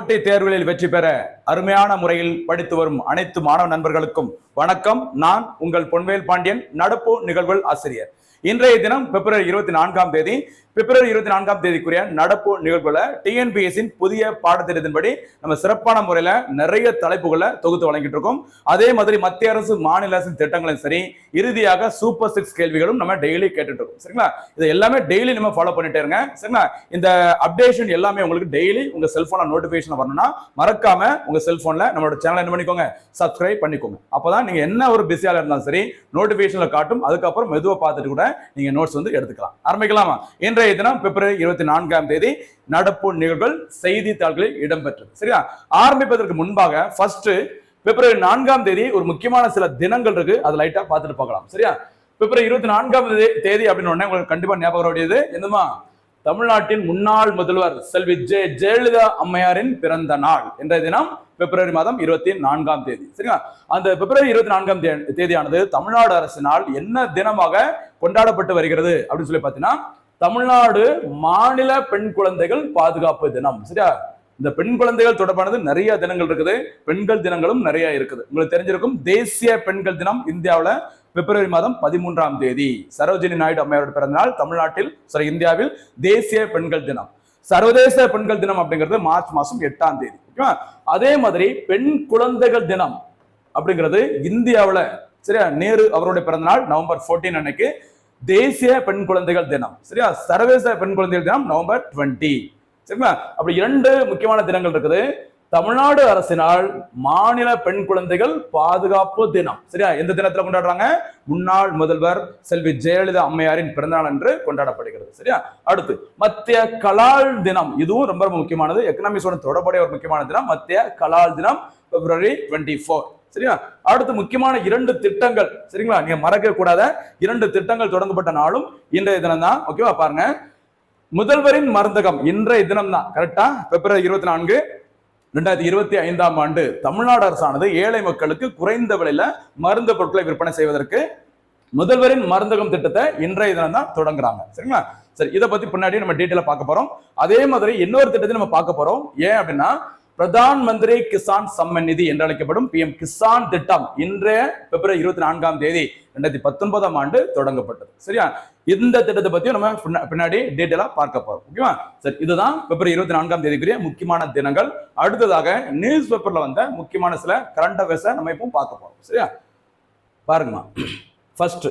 போட்டி தேர்வுகளில் வெற்றி பெற அருமையான முறையில் படித்து வரும் அனைத்து மாணவ நண்பர்களுக்கும் வணக்கம். நான் உங்கள் பொன்வேல் பாண்டியன் நடப்பு நிகழ்வுகள் ஆசிரியர். இன்றைய தினம் பிப்ரவரி இருபத்தி நான்காம் தேதி பிப்ரவரி இருபத்தி நான்காம் தேதிக்குரிய நடப்பு நிகழ்வுகளை டிஎன்பிஎஸ்சின் புதிய பாடத்திட்டத்தின்படி நம்ம சிறப்பான முறையில நிறைய தலைப்புகளை தொகுத்து வழங்கிட்டு இருக்கோம் அதே மாதிரி மத்திய அரசு மாநில அரசின் திட்டங்களும் சரி இறுதியாக சூப்பர் சிக்ஸ் கேள்விகளும் நம்ம டெய்லி கேட்டுட்டு இருக்கோம் சரிங்களா? இது எல்லாமே டெய்லி நம்ம ஃபாலோ பண்ணிட்டே இருங்க. சரிங்களா? இந்த அப்டேஷன் எல்லாமே உங்களுக்கு டெய்லி உங்க செல்போன்ல நோட்டிபிகேஷன் வரணும்னா மறக்காம உங்க செல்போன்ல நம்மளோட சேனலை என்ன பண்ணிக்கோங்க? சப்ஸ்கிரைப் பண்ணிக்கோங்க. அப்பதான் நீங்க என்ன ஒரு பிஸியால இருந்தாலும் சரி நோட்டிபிகேஷன்ல காட்டும். அதுக்கப்புறம் மெதுவாக பார்த்துட்டு கூட நீங்கள் நோட்ஸ் வந்து எடுத்துக்கலாம். ஆரம்பிக்கலாமா? இன்றைய தினம் பிப்ரவரி இருபத்தி நான்காம் தேதி நடப்பு நிகழ்வுகள் செய்தித்தாள்களில் இடம்பெற்றது. சரியா? ஆரம்பிப்பதற்கு முன்பாக ஃபர்ஸ்ட் பிப்ரவரி நான்காம் தேதி ஒரு முக்கியமான சில தினங்கள் இருக்கு. அது லைட்டா பார்த்துட்டு பார்க்கலாம் சரியா? பிப்ரவரி இருபத்தி நான்காம் தேதி அப்படின்னு உடனே உங்களுக்கு கண்டிப்பா ஞாபகம் வேண்டியது என்னமா தமிழ்நாட்டின் முன்னாள் முதல்வர் செல்வி ஜெ ஜெயலலிதா அம்மையாரின் பிறந்த நாள். என்ற தினம் பிப்ரவரி மாதம் இருபத்தி நான்காம் தேதி. சரிங்களா? அந்த பிப்ரவரி இருபத்தி நான்காம் தே- தேதியானது தமிழ்நாடு அரசினால் என்ன தினமாக கொண்டாடப்பட்டு வருகிறது அப்படின்னு சொல்லி பார்த்தீங்கன்னா தமிழ்நாடு மாநில பெண் குழந்தைகள் பாதுகாப்பு தினம். சரியா? இந்த பெண் குழந்தைகள் தொடர்பானது நிறைய தினங்கள் இருக்குது. பெண்கள் தினங்களும் நிறைய இருக்குது. உங்களுக்கு தெரிஞ்சிருக்கும் தேசிய பெண்கள் தினம் இந்தியாவில் பிப்ரவரி மாதம் பதிமூன்றாம் தேதி. சரோஜினி நாயுடு அம்மையாரோட பிறந்தநாள் தமிழ்நாட்டில் சாரி இந்தியாவில் தேசிய பெண்கள் தினம். சர்வதேச பெண்கள் தினம் அப்படிங்கிறது மார்ச் மாசம் எட்டாம் தேதி ஓகேவா அதே மாதிரி பெண் குழந்தைகள் தினம் அப்படிங்கிறது இந்தியாவில் சரியா? நேரு அவருடைய பிறந்தநாள் நவம்பர் 14 அன்னைக்கு தேசிய பெண் குழந்தைகள் தினம் சரியா? சர்வதேச பெண் குழந்தைகள் தினம் நவம்பர் 20 சரிங்களா? அப்படி இரண்டு முக்கியமான தினங்கள் இருக்குது. தமிழ்நாடு அரசினால் மாநில பெண் குழந்தைகள் பாதுகாப்பு தினம். சரியா? எந்த தினத்துல கொண்டாடுறாங்க? முன்னாள் முதல்வர் செல்வி ஜெயலலிதா அம்மையாரின் பிறந்தநாள் என்று கொண்டாடப்படுகிறது. சரியா? அடுத்து மத்திய கலால் தினம். இதுவும் ரொம்ப ரொம்ப முக்கியமானது. எக்கனாமிக்ஸோட தொடர்புடைய ஒரு முக்கியமான தினம். மத்திய கலால் தினம் பிப்ரவரி டுவெண்ட்டி ஃபோர் சரியா? அடுத்து முக்கியமான இரண்டு திட்டங்கள். சரிங்களா? நீங்க மறக்க கூடாத. இரண்டு திட்டங்கள் தொடங்கப்பட்ட நாளும் இன்றைய தினம் தான் ஓகேவா? பாருங்க. முதல்வரின் மருந்தகம் இன்றைய தினம் தான் கரெக்டா பிப்ரவரி இருபத்தி நான்கு ரெண்டாயிரத்தி இருபத்தி ஐந்தாம் ஆண்டு தமிழ்நாடு அரசானது ஏழை மக்களுக்கு குறைந்த விலையில மருந்து பொருட்களை விற்பனை செய்வதற்கு முதல்வரின் மருந்தகம் திட்டத்தை இன்றைய தினம் தான் தொடங்குறாங்க. சரிங்களா? சரி இதை பத்தி பின்னாடி நம்ம டீட்டெயிலா பார்க்க போறோம். அதே மாதிரி இன்னொரு திட்டத்தை நம்ம பார்க்க போறோம். ஏன் அப்படின்னா பிரதான் மந்திரி கிசான் சம்மன் நிதி என்று அழைக்கப்படும் பிஎம் கிசான் திட்டம் இன்றைய பிப்ரவரி இருபத்தி நான்காம் தேதி ரெண்டாயிரத்தி பத்தொன்பதாம் ஆண்டு தொடங்கப்பட்டது. சரியா? இந்த திட்டத்தை பத்தியும் நம்ம பின்னாடி டீட்டெயிலா பார்க்க போறோம். ஓகேவா? சரி இதுதான் பிப்ரவரி இருபத்தி நான்காம் தேதிக்குரிய முக்கியமான தினங்கள். அடுத்ததாக நியூஸ் பேப்பர்ல வந்த முக்கியமான சில கரண்ட் அஃபேர்ஸ் நம்ம இப்போ பார்க்க போறோம். சரியா? பாருங்கம்மா. ஃபர்ஸ்ட்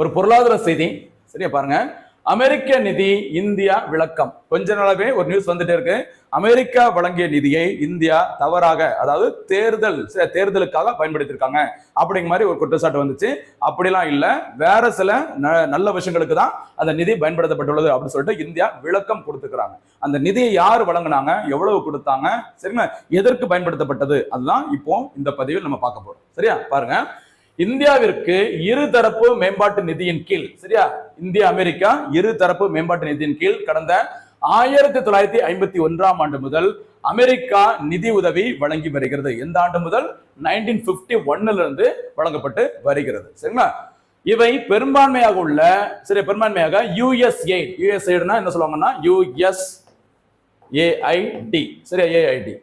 ஒரு பொருளாதார செய்தி. சரியா பாருங்க. அமெரிக்க நிதி இந்தியா விளக்கம். கொஞ்ச நாளாவே ஒரு நியூஸ் வந்துட்டே இருக்கு. அமெரிக்கா வழங்கிய நிதியை இந்தியா தவறாக அதாவது தேர்தல் சரி, தேர்தலுக்காக பயன்படுத்தியிருக்காங்க. அப்படிங்கிற மாதிரி ஒரு குற்றச்சாட்டு வந்துச்சு. அப்படிலாம் இல்லை. வேற சில ந- நல்ல விஷயங்களுக்கு தான் அந்த நிதி பயன்படுத்தப்பட்டுள்ளது அப்படின்னு சொல்லிட்டு இந்தியா விளக்கம் கொடுத்துக்கிறாங்க. அந்த நிதியை யார் வழங்கினாங்க? எவ்வளவு கொடுத்தாங்க? சரிங்களா? எதற்கு பயன்படுத்தப்பட்டது? அதுதான் இப்போ இந்த பதிவில் நம்ம பார்க்க போறோம். சரியா? பாருங்க. இந்தியாவிற்கு இருதரப்பு மேம்பாட்டு நிதியின் கீழ் சரியா? இந்தியா அமெரிக்கா இருதரப்பு மேம்பாட்டு நிதியின் கீழ் கடந்த ஆயிரத்தி தொள்ளாயிரத்தி ஐம்பத்தி ஒன்றாம் ஆண்டு முதல் அமெரிக்கா நிதி உதவி வழங்கி வருகிறது. எந்த ஆண்டு முதல்? நைன்டீன் பிப்டி ஒன்னுல இருந்து வழங்கப்பட்டு வருகிறது. சரிங்களா? இவை பெரும்பான்மையாக உள்ள சரி பெரும்பான்மையாக யுஎஸ்ஏ. யுஎஸ்ஏடுனா என்ன சொல்லுவாங்கன்னா? US AID. சரியா? AID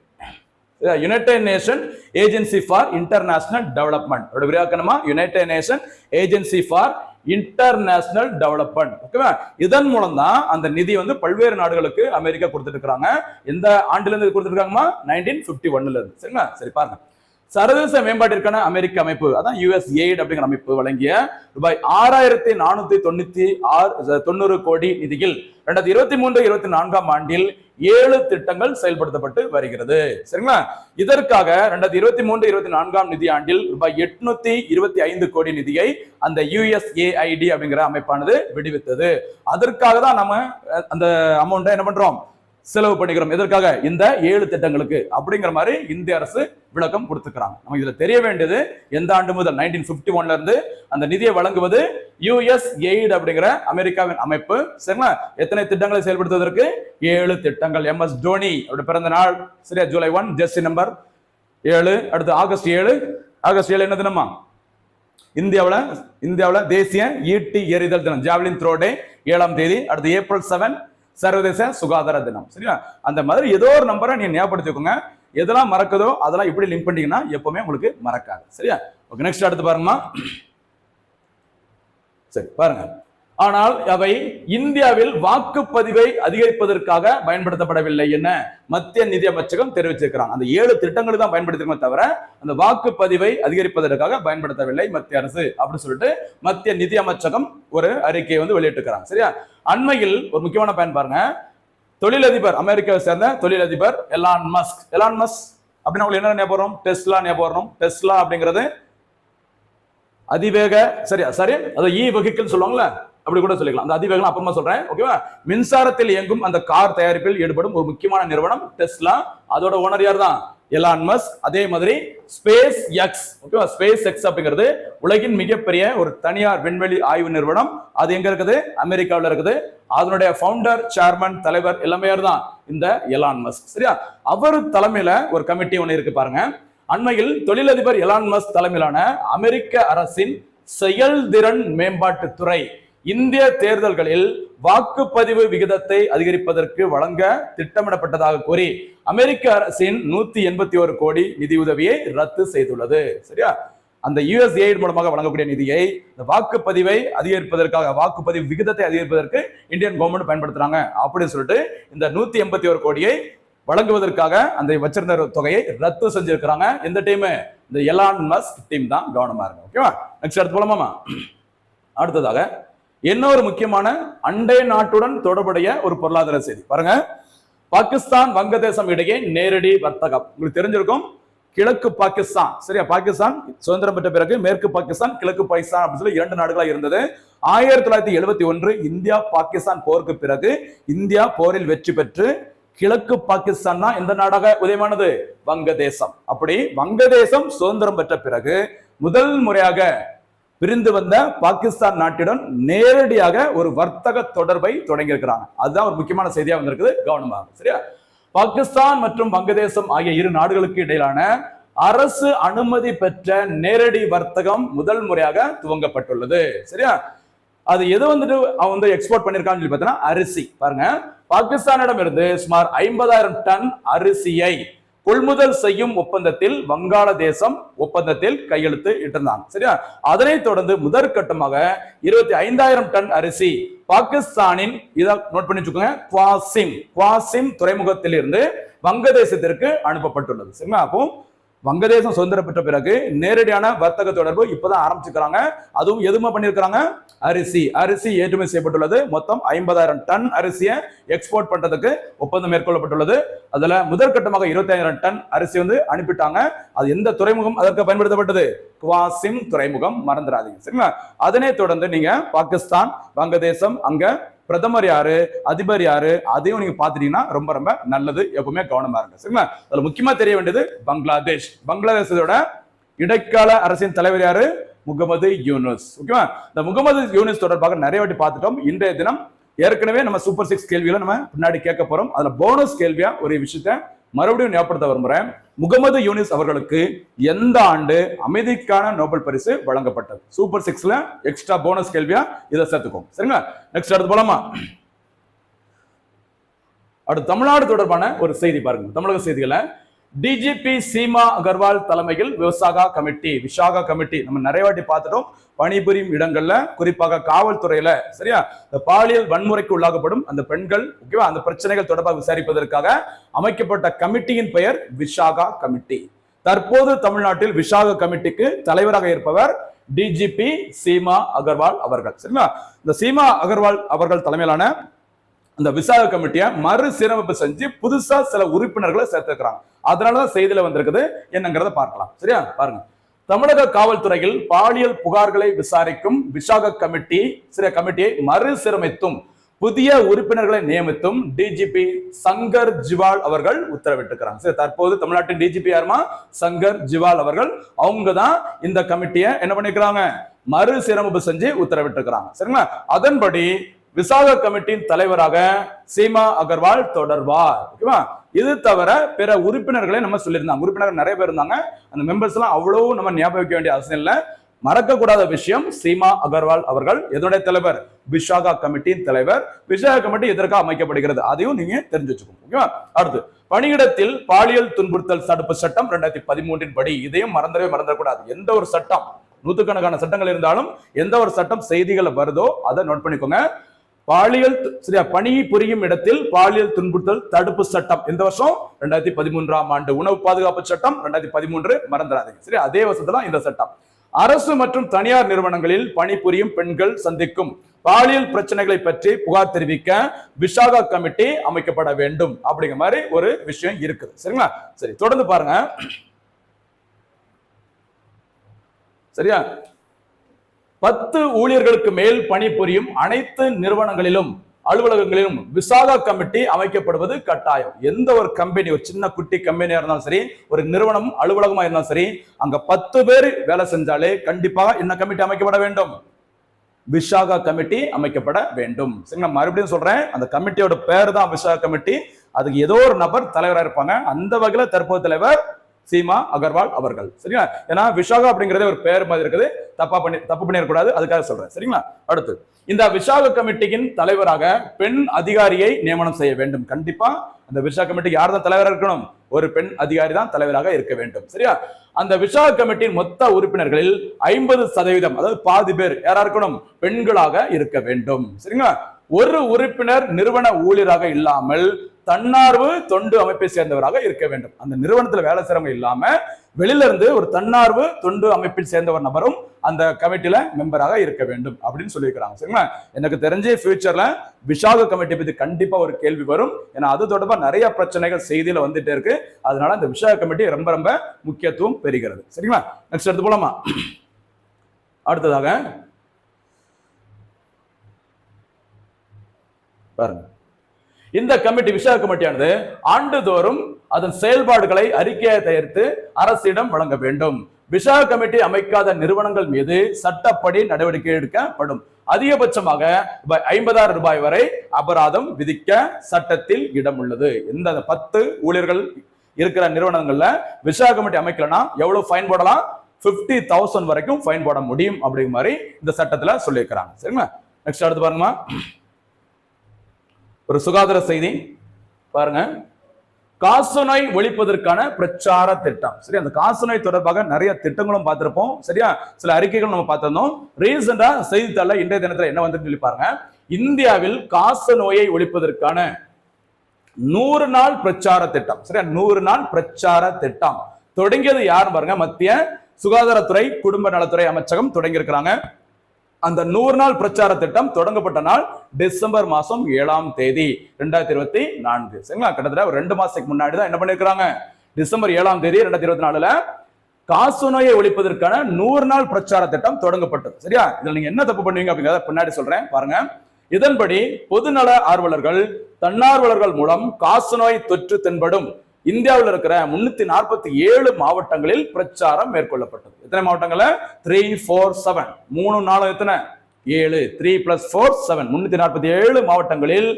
united nation agency for international development விரிவாக்கணுமா united nation agency for international development ஓகேவா இதன் மூலம் தான் அந்த நிதி வந்து பல்வேறு நாடுகளுக்கு அமெரிக்கா கொடுத்துட்டு இருக்காங்க எந்த ஆண்டுல இருந்து கொடுத்துருக்காங்கம்மா நைன்டீன் பிப்டி ஒன்னுல இருந்து. சரிங்களா? சரி பாருங்க. சர்வதேச மேம்பாட்டிற்கான அமெரிக்க அமைப்பு அதான் யுஎஸ்ஏட் அப்படிங்கிற அமைப்பு வழங்கிய ரூபாய் ஆறாயிரத்தி நானூத்தி தொண்ணூத்தி ஆறு தொண்ணூறு கோடி நிதியில் ரெண்டாயிரத்தி இருபத்தி மூன்று இருபத்தி நான்காம் ஆண்டில் ஏழு திட்டங்கள் செயல்படுத்தப்பட்டு வருகிறது. சரிங்களா? இதற்காக ரெண்டாயிரத்தி இருபத்தி மூன்று இருபத்தி நான்காம் நிதி ஆண்டில் ரூபாய் எட்நூத்தி இருபத்தி ஐந்து கோடி நிதியை அந்த யுஎஸ்ஏஐடி அப்படிங்கிற அமைப்பானது விடுவித்தது. அதற்காக தான் நம்ம அந்த அமௌண்ட்டை என்ன பண்றோம்? செலவு பண்ணிக்கிறோம். எதற்காக? இந்த ஏழு திட்டங்களுக்கு அப்படிங்கிற மாதிரி இந்திய அரசு விளக்கம் கொடுத்துக்கிறாங்க. நமக்கு இதுல தெரிய வேண்டியது எந்த ஆண்டு முதல்? நைன்டீன் பிப்டி ஒன்ல இருந்து அந்த நிதியை வழங்குவது யூஎஸ் எய்ட் அப்படிங்கிற அமெரிக்காவின் அமைப்பு. சரிங்களா? எத்தனை திட்டங்களை செயல்படுத்துவதற்கு? ஏழு திட்டங்கள். எம் எஸ் தோனி அப்படி பிறந்த நாள். சரியா? ஜூலை ஒன் ஜெர்சி நம்பர் ஏழு. அடுத்து ஆகஸ்ட் ஏழு. ஆகஸ்ட் ஏழு என்ன தினமா இந்தியாவில் இந்தியாவில் தேசிய ஈட்டி எறிதல் தினம் ஜாவ்லின் த்ரோ டே ஏழாம் தேதி. அடுத்து ஏப்ரல் செவன் சர்வதேச சுகாதார தினம். சரியா? அந்த மாதிரி ஏதோ ஒரு நம்பரை நீ ஞாபகப்படுத்திக்கோங்க. எதெல்லாம் மறக்குதோ அதெல்லாம் இப்படி லிங்க் பண்ணீங்கன்னா எப்பவுமே உங்களுக்கு மறக்காது. சரியா? ஓகே நெக்ஸ்ட் அடுத்து பாருங்கம்மா. சரி பாருங்க. ஆனால் அவை இந்தியாவில் வாக்குப்பதிவை அதிகரிப்பதற்காக பயன்படுத்தப்படவில்லை என்ன மத்திய நிதி அமைச்சகம் தெரிவிச்சிருக்கிறாங்க அந்த ஏழு திட்டங்களுக்கு தான் பயன்படுத்திருக்கோம் தவிர அந்த வாக்குப்பதிவை அதிகரிப்பதற்காக பயன்படுத்தவில்லை மத்திய அரசு அப்படின்னு சொல்லிட்டு மத்திய நிதி அமைச்சகம் ஒரு அறிக்கையை வந்து வெளியிட்டிருக்கிறாங்க சரியா? அண்மையில் ஒரு முக்கியமான பயன் பாருங்க. தொழிலதிபர் அமெரிக்காவை சேர்ந்த தொழிலதிபர் எலான் மஸ்க் எலான் மஸ்க் அப்படின்னா உங்களுக்கு என்ன ஞாபகம் டெஸ்லா ஞாபகம் டெஸ்லா அப்படிங்கிறது அதிவேக சரியா? சரி அது இ வெஹிக்கிள் சொல்லுவாங்களே அப்படி கூட சொல்லிக்கலாம். அந்த அதிவேகம் அப்புறமா சொல்றேன் ஓகேவா மின்சாரத்தில் இயங்கும் அந்த கார் தயாரிப்பில் ஈடுபடும் ஒரு முக்கியமான நிறுவனம் டெஸ்லா. அதோட ஓனர் யார் தான் எலான் மஸ்க். அதே மாதிரி ஸ்பேஸ் எக்ஸ் ஓகேவா ஸ்பேஸ் எக்ஸ் அப்படிங்கிறது உலகின் மிகப்பெரிய ஒரு தனியார் விண்வெளி ஆய்வு நிறுவனம். அது எங்க இருக்குது? அமெரிக்காவில் இருக்குது. அதனுடைய ஃபவுண்டர் சேர்மன் தலைவர் எல்லாமே தான் இந்த எலான் மஸ்க். சரியா? அவர் தலைமையில ஒரு கமிட்டி ஒன்று இருக்கு பாருங்க. அண்மையில் தொழிலதிபர் எலான் மஸ்க் தலைமையிலான அமெரிக்க அரசின் செயல்திறன் மேம்பாட்டு துறை இந்திய தேர்தல்களில் வாக்குப்பதிவு விகிதத்தை அதிகரிப்பதற்கு வழங்க திட்டமிடப்பட்டதாக கூறி அமெரிக்க அரசின் நூத்தி எண்பத்தி ஒரு கோடி நிதியுதவியை ரத்து செய்துள்ளது. சரியா? அந்த யுஎஸ்ஏ மூலமாக வழங்கக்கூடிய நிதியை இந்த வாக்குப்பதிவை அதிகரிப்பதற்காக வாக்குப்பதிவு விகிதத்தை அதிகரிப்பதற்கு இந்தியன் கவர்மெண்ட் பயன்படுத்துறாங்க அப்படின்னு சொல்லிட்டு இந்த நூத்தி எண்பத்தி ஒரு கோடியை வழங்குவதற்காக அந்த வச்சிருந்த தொகையை ரத்து செஞ்சிருக்கிறாங்க. எந்த டீம் இந்த எலான் மஸ்க் டீம் தான் கவனமா இருக்கு ஓகேவா? நெக்ஸ்ட் அடுத்து போலாமா அடுத்ததாக இன்னொரு முக்கியமான அண்டை நாட்டுடன் தொடர்புடைய ஒரு பொருளாதார செய்தி? பாருங்க. பாகிஸ்தான் வங்கதேசம் இடையே நேரடி வர்த்தகம். உங்களுக்கு தெரிஞ்சிருக்கும். கிழக்கு பாகிஸ்தான். சரியா? பாகிஸ்தான் சுதந்திரம் பெற்ற பிறகு மேற்கு பாகிஸ்தான் கிழக்கு பாகிஸ்தான் அப்படின்னு சொல்லி இரண்டு நாடுகளாக இருந்தது. ஆயிரத்தி தொள்ளாயிரத்தி எழுபத்தி ஒன்று இந்தியா பாகிஸ்தான் போருக்கு பிறகு இந்தியா போரில் வெற்றி பெற்று கிழக்கு பாகிஸ்தான் தான் எந்த நாடாக உதயமானது? வங்கதேசம். அப்படி வங்கதேசம் சுதந்திரம் பெற்ற பிறகு முதல் முறையாக பிரிந்து வந்த பாகிஸ்தான் நாட்டுடன் நேரடியாக ஒரு வர்த்தக தொடர்பை தொடங்கி இருக்கிறாங்க அதுதான் ஒரு முக்கியமான செய்தியா வந்திருக்குது. கவனமாக சரியா? பாகிஸ்தான் மற்றும் வங்கதேசம் ஆகிய இரு நாடுகளுக்கு இடையிலான அரசு அனுமதி பெற்ற நேரடி வர்த்தகம் முதல் முறையாக துவங்கப்பட்டுள்ளது. சரியா? அது எது வந்துட்டு அவன் வந்து எக்ஸ்போர்ட் பண்ணிருக்கான்னு சொல்லி பார்த்தீங்கன்னா அரிசி. பாருங்க. பாகிஸ்தானிடம் இருந்து சுமார் ஐம்பதாயிரம் டன் அரிசியை கொள்முதல் செய்யும் ஒப்பந்தத்தில் வங்காளதேசம் ஒப்பந்தத்தில் கையெழுத்து இட்டிருந்தாங்க. சரியா? அதனைத் தொடர்ந்து முதற்கட்டமாக இருபத்தி ஐந்தாயிரம் டன் அரிசி பாகிஸ்தானின் இதை நோட் பண்ணி வச்சுக்கோங்க குவாசிம் குவாசிம் துறைமுகத்திலிருந்து வங்கதேசத்திற்கு அனுப்பப்பட்டுள்ளது. சரிங்களா? அப்போ வங்கதேசம் சுதந்திரம் பெற்ற பிறகு நேரடியான வர்த்தக தொடர்பு இப்பதான் ஆரம்பிச்சுக்கிறாங்க அதுவும் எதுவுமே பண்ணிருக்கிறாங்க அரிசி. அரிசி ஏற்றுமதி செய்யப்பட்டுள்ளது. மொத்தம் ஐம்பதாயிரம் டன் அரிசியை எக்ஸ்போர்ட் பண்றதுக்கு ஒப்பந்தம் மேற்கொள்ளப்பட்டுள்ளது. அதுல முதற்கட்டமாக இருபத்தாயிரம் டன் அரிசி வந்து அனுப்பிட்டாங்க. அது எந்த துறைமுகம்? அதற்கு பயன்படுத்தப்பட்டது. குவாசிம் துறைமுகம். மறந்துடாதீங்க. சரிங்களா? அதனை தொடர்ந்து நீங்க பாகிஸ்தான் வங்கதேசம் அங்க பிரதமர் யாரு அதிபர் யாரு அதையும் நீங்க பாத்துட்டீங்கன்னா ரொம்ப ரொம்ப நல்லது எப்பவுமே கவனமா இருங்க. சரிங்களா? அதுல முக்கியமா தெரிய வேண்டியது பங்களாதேஷ். பங்களாதேஷோட இடைக்கால அரசின் தலைவர் யாரு? முகமது யூனுஸ். ஓகேவா? இந்த முகமது யூனுஸ் தொடர்பாக நிறைய வாட்டி பார்த்துட்டோம். இன்றைய தினம் ஏற்கனவே நம்ம சூப்பர் சிக்ஸ் கேள்வியில நம்ம பின்னாடி கேட்க போறோம். அதுல போனஸ் கேள்வியா ஒரு விஷயத்த மறுபடியும் ஞாபகப்படுத்த விரும்புறேன். முகமது யூனிஸ் அவர்களுக்கு எந்த ஆண்டு அமைதிக்கான நோபல் பரிசு வழங்கப்பட்டது? சூப்பர் சிக்ஸ்ல எக்ஸ்ட்ரா போனஸ் கேள்வியா? இதை சேர்த்துக்கோங்க. சரிங்களா? நெக்ஸ்ட் அடுத்து போலாமா? அடுத்து தமிழ்நாடு தொடர்பான ஒரு செய்தி பாருங்க. தமிழக செய்திகளை டிஜிபி சீமா அகர்வால் தலைமையில் விவசாகா கமிட்டி விஷாகா கமிட்டி நம்ம நிறைய வாட்டி பார்த்துட்டோம். பணிபுரியும் இடங்கள்ல குறிப்பாக காவல்துறையில சரியா? இந்த பாலியல் வன்முறைக்கு உள்ளாகப்படும் அந்த பெண்கள் ஓகேவா? அந்த பிரச்சனைகள் தொடர்பாக விசாரிப்பதற்காக அமைக்கப்பட்ட கமிட்டியின் பெயர் விஷாகா கமிட்டி. தற்போது தமிழ்நாட்டில் விஷாக கமிட்டிக்கு தலைவராக இருப்பவர் டிஜிபி சீமா அகர்வால் அவர்கள் சரிங்களா? இந்த சீமா அகர்வால் அவர்கள் தலைமையிலான அந்த விசாக கமிட்டியை மறுசீரமைப்பு செஞ்சு புதுசா சில உறுப்பினர்களை சேர்த்துக்கிறாங்க அதனாலதான் செய்தியில வந்திருக்குது. என்னங்கிறத பார்க்கலாம். சரியா? பாருங்க. தமிழக காவல்துறையில் பாலியல் புகார்களை விசாரிக்கும் விசாக கமிட்டி சில கமிட்டியை மறுசீரமைத்தும் புதிய உறுப்பினர்களை நியமித்தும் டிஜிபி சங்கர் ஜிவால் அவர்கள் உத்தரவிட்டிருக்கிறாங்க. சரி தற்போது தமிழ்நாட்டின் டிஜிபி யாருமா? சங்கர் ஜிவால் அவர்கள். அவங்க தான் இந்த கமிட்டியை என்ன பண்ணிருக்கிறாங்க? மறுசீரமைப்பு செஞ்சு உத்தரவிட்டிருக்கிறாங்க. சரிங்களா? அதன்படி விசாக கமிட்டியின் தலைவராக சீமா அகர்வால் தொடர்வார். ஓகேவா? இது தவிர பிற உறுப்பினர்களை நம்ம சொல்லியிருந்தாங்க. உறுப்பினர்கள் நிறைய பேர் இருந்தாங்க. அந்த மெம்பர்ஸ் எல்லாம் அவ்வளவு நம்ம ஞாபகம் வைக்க வேண்டிய அவசியம் இல்லை. மறக்கக்கூடாத விஷயம் சீமா அகர்வால் அவர்கள் எதனுடைய தலைவர் விஷாகா கமிட்டியின் தலைவர். விஷாகா கமிட்டி எதற்காக அமைக்கப்படுகிறது? அதையும் நீங்க தெரிஞ்சு வச்சுக்கோங்க ஓகேவா? அடுத்து பணியிடத்தில் பாலியல் துன்புறுத்தல் தடுப்பு சட்டம் ரெண்டாயிரத்தி பதிமூன்றின் படி. இதையும் மறந்துடவே மறந்துடக்கூடாது. எந்த ஒரு சட்டம் நூத்துக்கணக்கான சட்டங்கள் இருந்தாலும் எந்த ஒரு சட்டம் செய்திகளை வருதோ அதை நோட் பண்ணிக்கோங்க. பாலியல் சரியா பணி புரியும் இடத்தில் பாலியல் துன்புறுத்தல் தடுப்பு சட்டம். எந்த வருஷம்? ரெண்டாயிரத்தி பதிமூன்றாம் ஆண்டு உணவு பாதுகாப்பு சட்டம். ரெண்டாயிரத்தி பதிமூன்று மறந்துடாதீங்க. சரி அதே வருஷத்துல இந்த சட்டம். அரசு மற்றும் தனியார் நிறுவனங்களில் பணிபுரியும் பெண்கள் சந்திக்கும் பாலியல் பிரச்சனைகளை பற்றி புகார் தெரிவிக்க விசாகா கமிட்டி அமைக்கப்பட வேண்டும். அப்படிங்கிற மாதிரி ஒரு விஷயம் இருக்குது. சரிங்களா? சரி தொடர்ந்து பாருங்க. சரியா? பத்து ஊழியர்களுக்கு மேல் பணிபுரியும் அனைத்து நிறுவனங்களிலும் அலுவலகங்களிலும் விசாகா கமிட்டி அமைக்கப்படுவது கட்டாயம். எந்த ஒரு கம்பெனி ஒரு சின்ன குட்டி கம்பெனியா இருந்தாலும் சரி ஒரு நிறுவனம் அலுவலகமா இருந்தாலும் சரி அங்க பத்து பேர் வேலை செஞ்சாலே கண்டிப்பாக என்ன கமிட்டி அமைக்கப்பட வேண்டும். விசாகா கமிட்டி அமைக்கப்பட வேண்டும். சரிங்களா மறுபடியும் சொல்றேன் அந்த கமிட்டியோட பேர் தான் விசாகா கமிட்டி. அதுக்கு ஏதோ ஒரு நபர் தலைவராக இருப்பாங்க. அந்த வகையில தற்போது தலைவர் சீமா அகர்வால் அவர்கள். சரிங்களா? ஏன்னா விஷாகா அப்படிங்கிறதே ஒரு பேர் மாதிரி இருக்குது. தப்பா பண்ணி தப்பு பண்ணிடக்கூடாது. அதுக்காக சொல்றேன். சரிங்களா? அடுத்து இந்த விஷாக கமிட்டியின் தலைவராக பெண் அதிகாரியை நியமனம் செய்ய வேண்டும். கண்டிப்பா அந்த விஷா கமிட்டி யார் தான் தலைவராக இருக்கணும்? ஒரு பெண் அதிகாரி தான் தலைவராக இருக்க வேண்டும். சரியா? அந்த விஷா கமிட்டியின் மொத்த உறுப்பினர்களில் ஐம்பது சதவீதம் அதாவது பாதி பேர் யாரா இருக்கணும்? பெண்களாக இருக்க வேண்டும். சரிங்களா? ஒரு உறுப்பினர் நிறுவன ஊழியராக இல்லாமல் தன்னார்வ தொண்டு அமைப்பை சேர்ந்தவராக இருக்க வேண்டும். அந்த நிறுவனத்துல வேலை செய்றவங்க இல்லாம வெளியில இருந்து ஒரு தன்னார்வ தொண்டு அமைப்பில் சேர்ந்தவர் நபரும் அந்த கமிட்டியில மெம்பராக இருக்க வேண்டும் அப்படின்னு சொல்லியிருக்கிறாங்க. சரிங்களா? எனக்கு தெரிஞ்ச ஃபியூச்சர்ல விஷாக கமிட்டி பத்தி கண்டிப்பா ஒரு கேள்வி வரும். ஏன்னா அது தொடர்பா நிறைய பிரச்சனைகள் செய்தியில வந்துட்டே இருக்கு. அதனால அந்த விஷாக கமிட்டி ரொம்ப ரொம்ப முக்கியத்துவம் பெறுகிறது. சரிங்களா? நெக்ஸ்ட் எடுத்து போலாமா? அடுத்ததாக பாருங்க. இந்த கமிட்டி விசாக கமிட்டியானது ஆண்டுதோறும் அதன் செயல்பாடுகளை அறிக்கையை தயாரித்து அரசிடம் வழங்க வேண்டும். விசா கமிட்டி அமைக்காத நிறுவனங்கள் மீது சட்டப்படி நடவடிக்கை எடுக்கப்படும். அதிகபட்சமாக ஐம்பதாயிரம் ரூபாய் வரை அபராதம் விதிக்க சட்டத்தில் இடம் உள்ளது. இந்த பத்து ஊழியர்கள் இருக்கிற நிறுவனங்கள்ல விசா கமிட்டி அமைக்கலனா எவ்வளவு ஃபைன் போடலாம்? பிப்டி தௌசண்ட் வரைக்கும் ஃபைன் போட முடியும் அப்படிங்கிற மாதிரி இந்த சட்டத்துல சொல்லியிருக்கிறாங்க. சரிங்களா? நெக்ஸ்ட் அடுத்து பாருங்கம்மா. ஒரு சுகாதார செய்தி பாருங்க. காசநோய் ஒழிப்பதற்கான பிரச்சார திட்டம். சரி அந்த காசநோய் தொடர்பாக நிறைய திட்டங்களும் பார்த்திருப்போம். சரியா? சில அறிக்கைகளும் நம்ம பார்த்திருந்தோம். ரீசெண்டா செய்தித்தாள இன்றைய தினத்துல என்ன வந்து சொல்லி பாருங்க. இந்தியாவில் காச நோயை ஒழிப்பதற்கான நூறு நாள் பிரச்சார திட்டம். சரியா? நூறு நாள் பிரச்சார திட்டம். தொடங்கியது யார் பாருங்க? மத்திய சுகாதாரத்துறை குடும்ப நலத்துறை அமைச்சகம் தொடங்கியிருக்கிறாங்க. அந்த நூறு நாள் பிரச்சார திட்டம் தொடங்கப்பட்ட நாள் டிசம்பர் மாசம் ஏழாம் தேதி ரெண்டாயிரத்தி இருபத்தி நான்கு. சரிங்களா? கிட்டத்தட்ட ஒரு ரெண்டு மாசத்துக்கு முன்னாடி தான் என்ன பண்ணிருக்கிறாங்க? டிசம்பர் ஏழாம் தேதி ரெண்டாயிரத்தி இருபத்தி நாலுல காசநோயை ஒழிப்பதற்கான நூறு நாள் பிரச்சார திட்டம் தொடங்கப்பட்டது. சரியா? இதுல நீங்க என்ன தப்பு பண்ணுவீங்க அப்படிங்கிறத பின்னாடி சொல்றேன். பாருங்க. இதன்படி பொதுநல ஆர்வலர்கள் தன்னார்வலர்கள் மூலம் காசநோய் தொற்று தென்படும். இந்தியாவில் இருக்கிற முன்னூத்தி நாற்பத்தி ஏழு மாவட்டங்களில் பிரச்சாரம் மேற்கொள்ளப்பட்டது. எத்தனை மாவட்டங்கள த்ரீ ஃபோர் செவன் மூணு நாலு எத்தனை? ஏழு. த்ரீ பிளஸ் ஃபோர் செவன் முன்னூத்தி நாற்பத்தி ஏழு மாவட்டங்களில்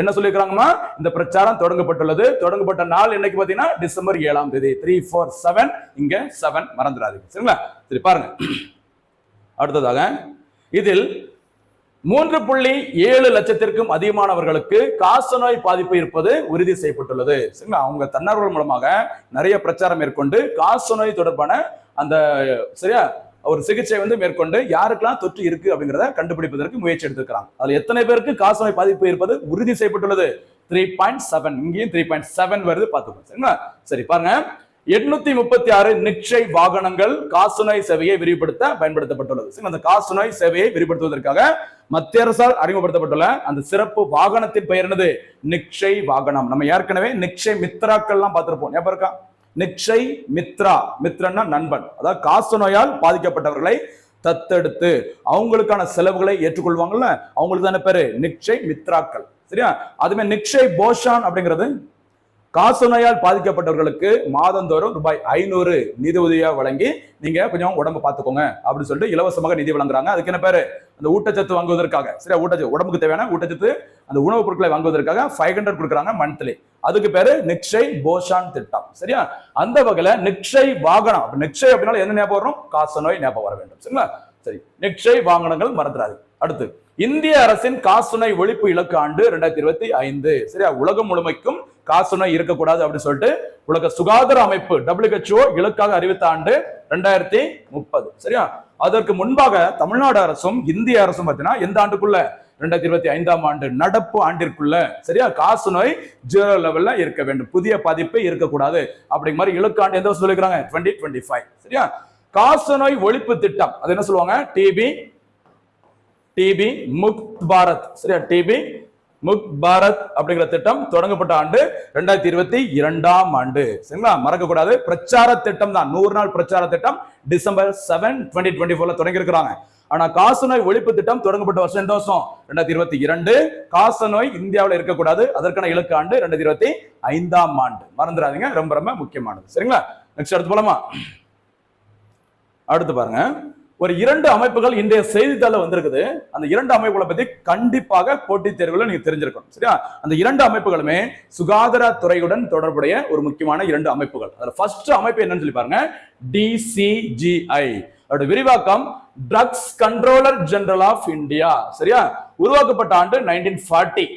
என்ன சொல்லியிருக்கிறாங்கன்னா இந்த பிரச்சாரம் தொடங்கப்பட்டுள்ளது. தொடங்கப்பட்ட நாள் என்னைக்கு பாத்தீங்கன்னா டிசம்பர் ஏழாம் தேதி. த்ரீ ஃபோர் செவன் இங்க செவன் மறந்துடாதீங்க. சரிங்களா? சரி பாருங்க. அடுத்ததாக இதில் மூன்று புள்ளி ஏழு லட்சத்திற்கும் அதிகமானவர்களுக்கு காசநோய் பாதிப்பு இருப்பது உறுதி செய்யப்பட்டுள்ளது. சரிங்களா? அவங்க தன்னார்வல் மூலமாக நிறைய பிரச்சாரம் மேற்கொண்டு காசநோய் தொடர்பான அந்த சரியா? ஒரு சிகிச்சை வந்து மேற்கொண்டு யாருக்கெல்லாம் தொற்று இருக்கு அப்படிங்கிறத கண்டுபிடிப்பதற்கு முயற்சி எடுத்திருக்கிறாங்க. அதுல எத்தனை பேருக்கு காசநோய் பாதிப்பு இருப்பது உறுதி செய்யப்பட்டுள்ளது? த்ரீ பாயிண்ட் செவன் இங்கேயும் த்ரீ பாயிண்ட் செவன் வருது பார்த்துக்கோங்க. சரிங்களா? சரி பாருங்க. எட்நூத்தி முப்பத்தி ஆறு நிக்ஷை வாகனங்கள் காசுநோய் சேவையை விரிவுபடுத்த பயன்படுத்தப்பட்டுள்ளது. சரி, அந்த காசுநோய் சேவையை விரிவுபடுத்துவதற்காக மத்திய அரசால் அறிமுகப்படுத்தப்பட்டுள்ள அந்த சிறப்பு வாகனத்தின் பெயர் என்னது? நிக்ஷய் வாகனம். நம்ம ஏற்கனவே நிக்ஷை மித்ராக்கள்லாம் பார்த்திருப்போம். ஞாபகம் இருக்கா? நிக்ஷய் மித்ரா. மித்ரன்னா நண்பன். அதாவது காசநோயால் பாதிக்கப்பட்டவர்களை தத்தெடுத்து அவங்களுக்கான செலவுகளை ஏற்றுக்கொள்வாங்கல்ல? அவங்களுக்கு தானே பேரு? நிக்ஷை மித்ராக்கள். சரியா? அதுமே நிக்ஷை போஷான் அப்படிங்கிறது காசநோயால் பாதிக்கப்பட்டவர்களுக்கு மாதந்தோறும் ரூபாய் ஐநூறு நிதி உதவியாக வழங்கி நீங்க கொஞ்சம் உடம்ப பார்த்துக்கோங்க அப்படின்னு சொல்லிட்டு இலவசமாக நிதி வழங்குறாங்க. அதுக்கு என்ன பேரு? அந்த ஊட்டச்சத்து வாங்குவதற்காக. சரியா? ஊட்டச்சத்து உடம்புக்கு தேவையான ஊட்டச்சத்து அந்த உணவுப் பொருட்களை வாங்குவதற்காக ஃபைவ் ஹண்ட்ரட் கொடுக்குறாங்க மந்த்லி அதுக்கு பேரு நிக்ஷய் போஷான் திட்டம். சரியா? அந்த வகையில நிக்ஷய் வாகனம். அப்ப நிக்ஷய் அப்படின்னால என்ன ஞாபகம் வரும்? காசநோய் ஞாபகம் வர வேண்டும். சரிங்களா? சரி. நிக்ஷை வாகனங்கள் மறந்துடாது. அடுத்து இந்திய அரசின் காசநோய் ஒழிப்பு இலக்கு ஆண்டு ரெண்டாயிரத்தி இருபத்தி ஐந்து. சரியா? உலகம் முழுமைக்கும் காசநோய் இருக்கக்கூடாது அப்படின்னு சொல்லிட்டு உலக சுகாதார அமைப்பு டபிள்யூஹெச்ஓ இலக்காக அறிவித்த ஆண்டு ரெண்டாயிரத்தி முப்பது. சரியா? அதற்கு முன்பாக தமிழ்நாடு அரசும் இந்திய அரசும் பார்த்தீங்கன்னா எந்த ஆண்டுக்குள்ள? ரெண்டாயிரத்தி இருபத்தி ஐந்தாம் ஆண்டு நடப்பு ஆண்டிற்குள்ள. சரியா? காசு நோய் ஜீரோ லெவல்ல இருக்க வேண்டும். புதிய பதிப்பு இருக்கக்கூடாது. அப்படிங்கிற மாதிரி இலக்காண்டு எந்த வருஷம் சொல்லிக்கிறாங்க டுவெண்ட்டி டுவெண்ட்டி ஃபைவ் சரியா? காசு நோய் ஒழிப்பு திட்டம். அது என்ன சொல்லுவாங்க? டிபி டிபி முக்த் பாரத் சரியா? டிபி முக் பாரத் அப்படிங்கிற திட்டம் தொடங்கப்பட்ட ஆண்டு ரெண்டாயிரத்தி இருபத்தி இரண்டாம் ஆண்டு. சரிங்களா? மறக்க கூடாது பிரச்சார திட்டம் தான். நூறு நாள் பிரச்சார திட்டம் டிசம்பர் செவன் டுவெண்ட்டி டுவெண்ட்டி ஃபோர்ல தொடங்கி இருக்கிறாங்க ஆனா காசநோய் ஒழிப்பு திட்டம் தொடங்கப்பட்ட வருஷம் எந்த வருஷம்? ரெண்டாயிரத்தி இருபத்தி இரண்டு. காசநோய் இந்தியாவில் இருக்கக்கூடாது. அதற்கான இலக்கு ஆண்டு ரெண்டாயிரத்தி இருபத்தி ஐந்தாம் ஆண்டு. மறந்துடாதீங்க. ரொம்ப ரொம்ப முக்கியமானது. சரிங்களா? நெக்ஸ்ட் அடுத்து போலாமா? அடுத்து பாருங்க. ஒரு இரண்டு அமைப்புகள் இன்றைய செய்தித்தாள வந்திருக்குது. அந்த இரண்டு அமைப்புகளை பத்தி கண்டிப்பாக போட்டித் தேர்வுல நீங்க தெரிஞ்சிருக்கணும். சரியா? அந்த இரண்டு அமைப்புகளுமே சுகாதாரத்துறையுடன் தொடர்புடைய ஒரு முக்கியமான இரண்டு அமைப்புகள். அதுல ஃபர்ஸ்ட் அமைப்பு என்னன்னு சொல்லி பாருங்க. டிசிஜிஐ அதோட விரிவாக்கம் drugs controller general of India சரியா? உருவாக்கப்பட்ட ஆண்டு நைன்டீன் ஃபார்ட்டி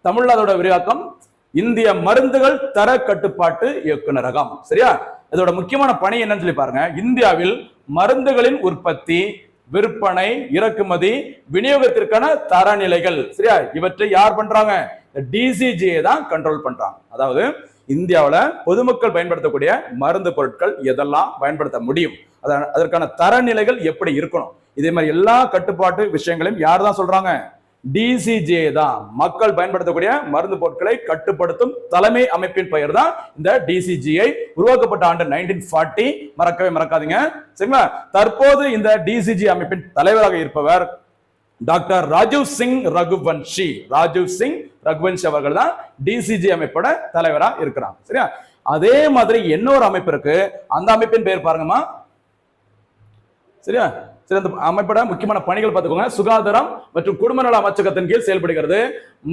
தமிழ் அதோட விரிவாக்கம் இந்திய மருந்துகள் தர கட்டுப்பாட்டு இயக்குநரகம். சரியா? இதோட முக்கியமான பணி என்னன்னு சொல்லி பாருங்க. இந்தியாவில் மருந்துகளின் உற்பத்தி விற்பனை இறக்குமதி விநியோகத்திற்கான தரநிலைகள். சரியா? இவற்றை யார் பண்றாங்க? டிசிஜியை தான் கண்ட்ரோல் பண்றாங்க. அதாவது இந்தியாவில் பொதுமக்கள் பயன்படுத்தக்கூடிய மருந்து பொருட்கள் எதெல்லாம் பயன்படுத்த முடியும்? அதற்கான தரநிலைகள் எப்படி இருக்கணும்? இதே மாதிரி எல்லா கட்டுப்பாட்டு விஷயங்களையும் யார் தான் சொல்றாங்க? டிசிஜே தான் மக்கள் பயன்படுத்தக்கூடிய மருந்து பொருட்களை கட்டுப்படுத்தும் தலைமை அமைப்பின் பெயர் தான் இந்த டிசிஜிஐ உருவாக்கப்பட்ட ஆண்டு நைன்டீன் ஃபார்ட்டி மறக்கவே மறக்காதீங்க. சரிங்களா? தற்போது இந்த டிசிஜி அமைப்பின் தலைவராக இருப்பவர் டாக்டர் ராஜீவ் சிங் ரகுவன்ஷி. ராஜீவ் சிங் ரகுவன்ஷி அவர்கள் தான் டிசிஜி அமைப்போட தலைவராக இருக்கிறாங்க சரியா? அதே மாதிரி இன்னொரு அமைப்பு இருக்கு. அந்த அமைப்பின் பெயர் பாருங்கம்மா. சரியா? சரி அந்த முக்கியமான பணிகள் பார்த்துக்கோங்க. சுகாதாரம் மற்றும் குடும்ப நல அமைச்சகத்தின் கீழ் செயல்படுகிறது.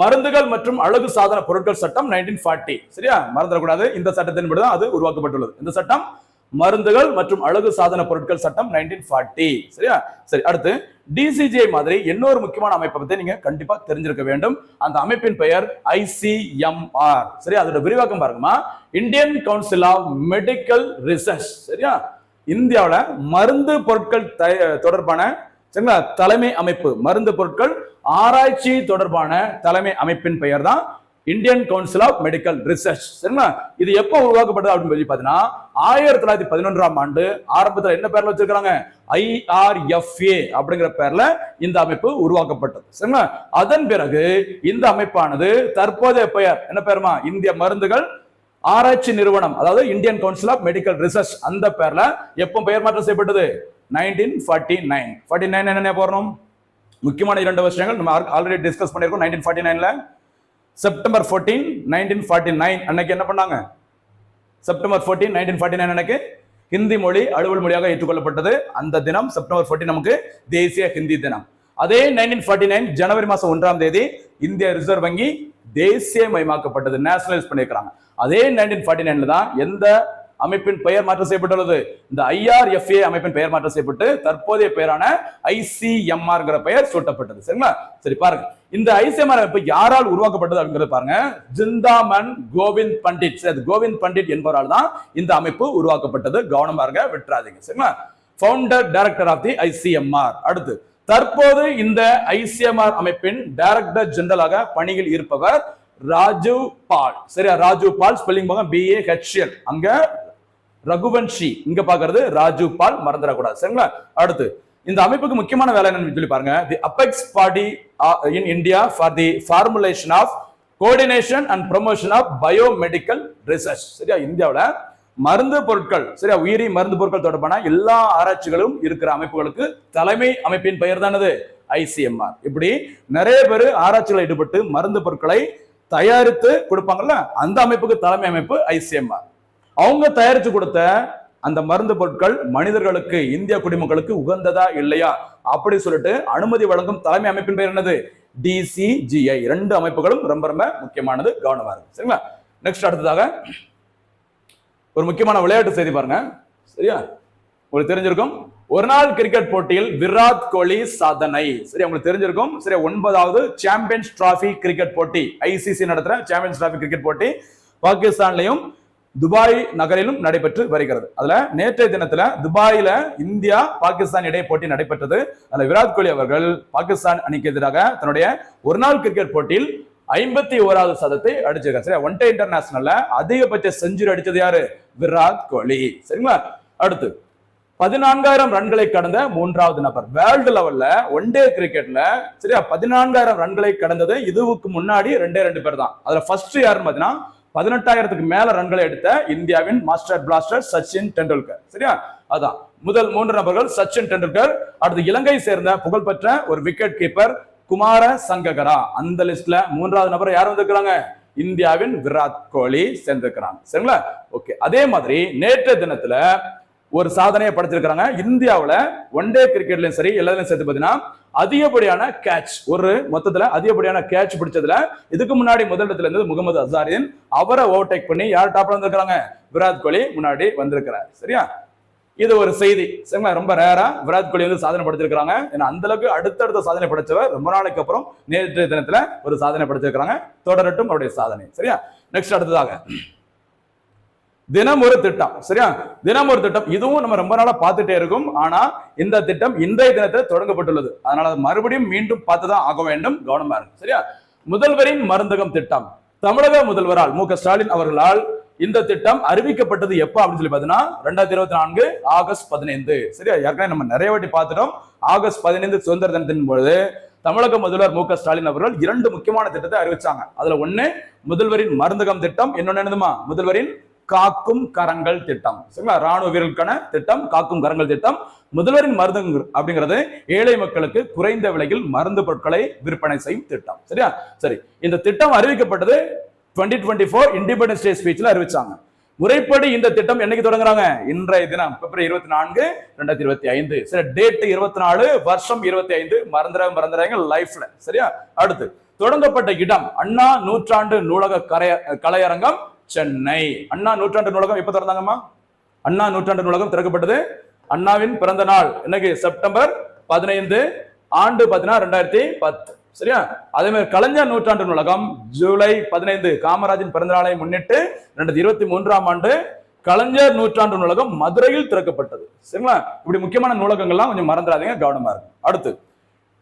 மருந்துகள் மற்றும் அழகு சாதன பொருட்கள் சட்டம் நைன்டீன் ஃபார்ட்டி சரியா? மறந்துடக்கூடாது. இந்த சட்டத்தின்படி தான் அது உருவாக்கப்பட்டுள்ளது. இந்த சட்டம் மருந்துகள் மற்றும் அழகு சாதன பொருட்கள் சட்டம் நைன்டீன் ஃபார்ட்டி சரியா? சரி அடுத்து டிசிஜிஐ மாதிரி இன்னொரு முக்கியமான அமைப்பை பத்தி நீங்க கண்டிப்பா தெரிஞ்சிருக்க வேண்டும். அந்த அமைப்பின் பெயர் ஐசிஎம்ஆர் சரியா? அதோட விரிவாக்கம் பாருங்கம்மா. Indian council of medical research சரியா? இந்தியாவில் மருந்து பொருட்கள் தொடர்பான சரிங்களா? தலைமை அமைப்பு. மருந்து பொருட்கள் ஆராய்ச்சி தொடர்பான தலைமை அமைப்பின் பெயர் தான் Indian council of medical research. சரிங்களா? இது எப்போ உருவாக்கப்பட்டது அப்படின்னு சொல்லி பார்த்தீங்கன்னா ஆயிரத்தி தொள்ளாயிரத்தி பதினொன்றாம் ஆண்டு ஆரம்பத்தில் என்ன பேர்ல வச்சிருக்காங்க? ஐஆர்எஃப்ஏ அப்படிங்கிற பேர்ல இந்த அமைப்பு உருவாக்கப்பட்டது. சரிங்களா? அதன் பிறகு இந்த அமைப்பானது தற்போதைய பெயர் என்ன பேருமா? இந்திய மருந்துகள் ஆராய்ச்சி நிறுவனம் அதாவது Indian council of medical research அந்த பேர்ல எப்போ பெயர் மாற்றம் செய்யப்பட்டது? Nineteen forty nine forty nine என்ன போறோம் முக்கியமான இரண்டு வருஷங்கள் நம்ம ஆல்ரெடி டிஸ்கஸ் பண்ணியிருக்கோம். நைன்டீன் ஃபார்ட்டி நைன்ல September fourteen nineteen forty nine அன்னைக்கு என்ன பண்ணாங்க? September fourteen nineteen forty nine அன்னைக்கு ஹிந்தி மொழி அலுவல் மொழியாக ஏற்றுக்கொள்ளப்பட்டது. அந்த தினம் செப்டம்பர் 14 நமக்கு தேசிய ஹிந்தி தினம். அதே நைன்டீன் ஃபார்ட்டி நைன் ஜனவரி மாதம் ஒன்றாம் தேதி இந்திய ரிசர்வ் வங்கி தேசிய மயமாக்கப்பட்டது நேஷனலைஸ் பண்ணியிருக்கிறாங்க. அதே நைன்டீன் ஃபார்ட்டி நைன்ல தான் எந்த அமைப்பின் பெயர் மாற்றம் செய்யப்பட்டுள்ளது? இந்த ஐஆர்எஃப்ஏ அமைப்பின் பெயர் மாற்றம் செய்யப்பட்டு தற்போதைய பெயரான ஐசிஎம்ஆர்ங்கிற பெயர் சூட்டப்பட்டது. சரிங்களா? சரி பாருங்க. இந்த ஐசிஎம்ஆர் அமைப்பு யாரால் உருவாக்கப்பட்டது அப்படிங்கிறத பாருங்க. ஜிந்தாமன் கோவிந்த் பண்டிட். சரி, அது கோவிந்த் பண்டிட் என்பவரால் தான் இந்த அமைப்பு உருவாக்கப்பட்டது. கவனமா இருங்க விட்டுறாதீங்க. சரிங்களா? Founder director of the ICMR அடுத்து தற்போது இந்த ஐசிஎம்ஆர் அமைப்பின் டைரக்டர் ஜெனரலாக பணியில் இருப்பவர் ராஜீவ் பால். சரியா? ராஜீவ் பால் ஸ்பெல்லிங் பாங்க. பிஏ ஹெச்எல் அங்க ரகுவன்ஷி. இங்க பாக்குறது ராஜீவ் பால் மறந்துடக்கூடாது. சரிங்களா? அடுத்து இந்த அமைப்புக்கு முக்கியமான வேலை என்னன்னு சொல்லி பாருங்க. The apex body in India for the formulation of coordination and promotion of biomedical research சரியா? இந்தியாவுல மருந்து பொருட்கள் சரியா? உயிரி மருந்து பொருட்கள் தொடர்பான எல்லா ஆராய்ச்சிகளும் இருக்கிற அமைப்புகளுக்கு தலைமை அமைப்பின் பெயர் தானது? ஐசிஎம்ஆர் இப்படி நிறைய பேர் ஆராய்ச்சியில் ஈடுபட்டு மருந்து பொருட்களை தயாரித்து கொடுப்பாங்கல்ல அந்த அமைப்புக்கு தலைமை அமைப்பு ஐசிஎம்ஆர் அவங்க தயாரித்து கொடுத்த அந்த மருந்து பொருட்கள் மனிதர்களுக்கு இந்திய குடிமக்களுக்கு உகந்ததா இல்லையா? அப்படி சொல்லிட்டு அனுமதி வழங்கும் தலைமை அமைப்பின் பேர் என்னது? டிசிஜிஐ ரெண்டு அமைப்புகளும் ரொம்ப ரொம்ப முக்கியமானது. கவனமா இருக்கு சரிங்களா? நெக்ஸ்ட் அடுத்ததாக ஒரு முக்கியமான விளையாட்டு செய்தி பாருங்க. சரியா? உங்களுக்கு தெரிஞ்சிருக்கும். ஒரு நாள் கிரிக்கெட் போட்டியில் விராட் கோலி சாதனை. சரி உங்களுக்கு தெரிஞ்சிருக்கும். சரி ஒன்பதாவது சாம்பியன்ஸ் டிராஃபி கிரிக்கெட் போட்டி. ஐசிசி நடத்துற சாம்பியன்ஸ் டிராஃபி கிரிக்கெட் போட்டி பாகிஸ்தான்லையும் துபாய் நகரிலும் நடைபெற்று வருகிறது. அதுல நேற்றைய தினத்துல துபாயில இந்தியா பாகிஸ்தான் இடையே போட்டி நடைபெற்றது. அதுல விராட் கோலி அவர்கள் பாகிஸ்தான் அணிக்கு எதிராக தன்னுடைய ஒரு நாள் கிரிக்கெட் போட்டியில் ஐம்பத்தி ஓராவது சதத்தை அடிச்சிருக்காரு. சரி ஒன் டே இன்டர்நேஷனல்ல அதிகபட்ச செஞ்சுரி அடிச்சது யாரு? விராட் கோலி. சரிங்களா? அடுத்து பதினான்காயிரம் ரன்களை கடந்த மூன்றாவது நபர். வேர்ல்டு லெவல்ல ஒன் டே கிரிக்கெட்ல சரியா? பதினான்காயிரம் ரன்களை கடந்தது இதுவுக்கு முன்னாடி ரெண்டே ரெண்டு பேர் தான். அதுல ஃபர்ஸ்ட் யாருன்னு பாத்தீங்கன்னா பதினெட்டாயிரத்துக்கு மேல ரன்களை எடுத்த இந்தியாவின் மாஸ்டர் பிளாஸ்டர் சச்சின் டெண்டுல்கர். சரியா? அதான். முதல் மூன்று நபர்கள் சச்சின் டெண்டுல்கர் அடுத்து இலங்கை சேர்ந்த புகழ்பெற்ற ஒரு விக்கெட் கீப்பர் குமார சங்ககரா. அந்த லிஸ்ட்ல மூன்றாவது நபர் யார் வந்திருக்கிறாங்க? இந்தியாவின் விராட் கோலி சேர்ந்திருக்கிறாங்க சரிங்களா? ஓகே அதே மாதிரி நேற்று தினத்துல ஒரு சாதனையை படைச்சிருக்கிறாங்க. இந்தியாவில் ஒன் டே கிரிக்கெட்லயும் சரி எல்லாத்துலையும் சேர்த்து பார்த்தீங்கன்னா அதிகப்படியான கேட்ச் ஒரு மொத்தத்தில் அதிகப்படியான கேட்ச் பிடிச்சதுல இதுக்கு முன்னாடி முதல் இருந்தது முகமது அசாரின். அவரை ஓவர்டேக் பண்ணி யார் டாப்ல வந்திருக்கிறாங்க? விராட் கோலி முன்னாடி வந்திருக்கிறார். சரியா? இது ஒரு செய்தி. சரிங்களா? ரொம்ப ரேரா விராட் கோலி வந்து சாதனை படைச்சிருக்காங்க ஏன்னா அந்த அளவுக்கு அடுத்தடுத்த சாதனை படைச்சவர் ரொம்ப நாளைக்கு அப்புறம் நேற்று தினத்துல ஒரு சாதனை படைச்சிருக்காங்க தொடரட்டும் அவருடைய சாதனை. சரியா? நெக்ஸ்ட் அடுத்ததாக. தினம் ஒரு திட்டம் சரியா? தினம் ஒரு திட்டம். இதுவும் நம்ம ரொம்ப நாளா பார்த்துட்டே இருக்கும். ஆனா இந்த திட்டம் இன்றைய தினத்தில் தொடங்கப்பட்டுள்ளது. அதனால மறுபடியும் மீண்டும் பார்த்துதான் ஆக வேண்டும். கவனமா இருக்கும் சரியா? முதல்வரின் மருந்தகம் திட்டம். தமிழக முதல்வரால் மு ஸ்டாலின் அவர்களால் இந்த திட்டம் அறிவிக்கப்பட்டது எப்போ அப்படின்னு சொல்லி பார்த்தீங்கன்னா ரெண்டாயிரத்தி இருபத்தி நான்கு ஆகஸ்ட் பதினைந்து சரியா? ஏற்கனவே நம்ம நிறைய வாட்டி பார்த்துட்டோம். ஆகஸ்ட் பதினைந்து சுதந்திர தினத்தின் பொழுது தமிழக முதல்வர் மு ஸ்டாலின் அவர்கள் இரண்டு முக்கியமான திட்டத்தை அறிவிச்சாங்க. அதுல ஒண்ணு முதல்வரின் மருந்தகம் திட்டம். இன்னொன்னு என்னதுமா? முதல்வரின் காக்கும் கரங்கள் திட்டம். சரிங்களா? ராணுவ வீரர்களுக்கான திட்டம் காக்கும் கரங்கள் திட்டம். முதல்வரின் மருந்து அப்படிங்கிறது ஏழை மக்களுக்கு குறைந்த விலையில் மருந்து பொருட்களை விற்பனை செய்யும் திட்டம். சரியா? சரி. இந்த திட்டம் அறிவிக்கப்பட்டது twenty twenty four independence day ஸ்பீச்ல அறிவிச்சாங்க. முறைப்படி இந்த திட்டம் என்னைக்கு தொடங்குறாங்க? இன்றைய தினம் பிப்ரவரி இருபத்தி நான்கு ரெண்டாயிரத்தி இருபத்தி ஐந்து. சரி டேட் இருபத்தி நாலு வருஷம் இருபத்தி ஐந்து. மறந்துட மறந்துறாங்க லைஃப்ல சரியா? அடுத்து தொடங்கப்பட்ட இடம் அண்ணா நூற்றாண்டு நூலக கரைய கலையரங்கம் சென்னை. அண்ணா நூற்றாண்டு நூலகம் எப்போ திறந்தாங்கம்மா? அண்ணா நூற்றாண்டு நூலகம் திறக்கப்பட்டது அண்ணாவின் பிறந்த நாள். என்னைக்கு செப்டம்பர் பதினைந்து ஆண்டு பார்த்தீங்கன்னா ரெண்டாயிரத்தி பத்து. சரியா? அதே மாதிரி கலைஞர் நூற்றாண்டு நூலகம் ஜூலை பதினைந்து காமராஜின் பிறந்த நாளை முன்னிட்டு ரெண்டாயிரத்தி இருபத்தி மூன்றாம் ஆண்டு கலைஞர் நூற்றாண்டு நூலகம் மதுரையில் திறக்கப்பட்டது. சரிங்களா? இப்படி முக்கியமான நூலகங்கள்லாம் கொஞ்சம் மறந்துடாதீங்க கவனமா இருக்கும் அடுத்து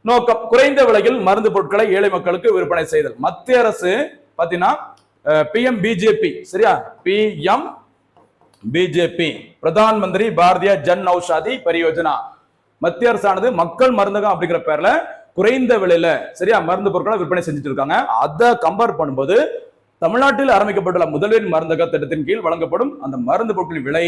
நோக்கம் குறைந்த விலையில் மருந்து பொருட்களை ஏழை மக்களுக்கு விற்பனை செய்தல். மத்திய அரசு பார்த்தீங்கன்னா பிஎம் பிஜேபி சரியா? PM BJP Pradhan Mantri Bharatiya Jan Aushadhi Pariyojana. மத்திய அரசானது மக்கள் மருந்தகம் அப்படிங்கிற பேர்ல குறைந்த விலையில சரியா மருந்து பொருட்களை விற்பனை செஞ்சுட்டு இருக்காங்க அதை கம்பேர் பண்ணும்போது தமிழ்நாட்டில் ஆரம்பிக்கப்பட்டுள்ள முதல்வரின் மருந்தக திட்டத்தின் கீழ் வழங்கப்படும் அந்த மருந்து பொருட்களின் விலை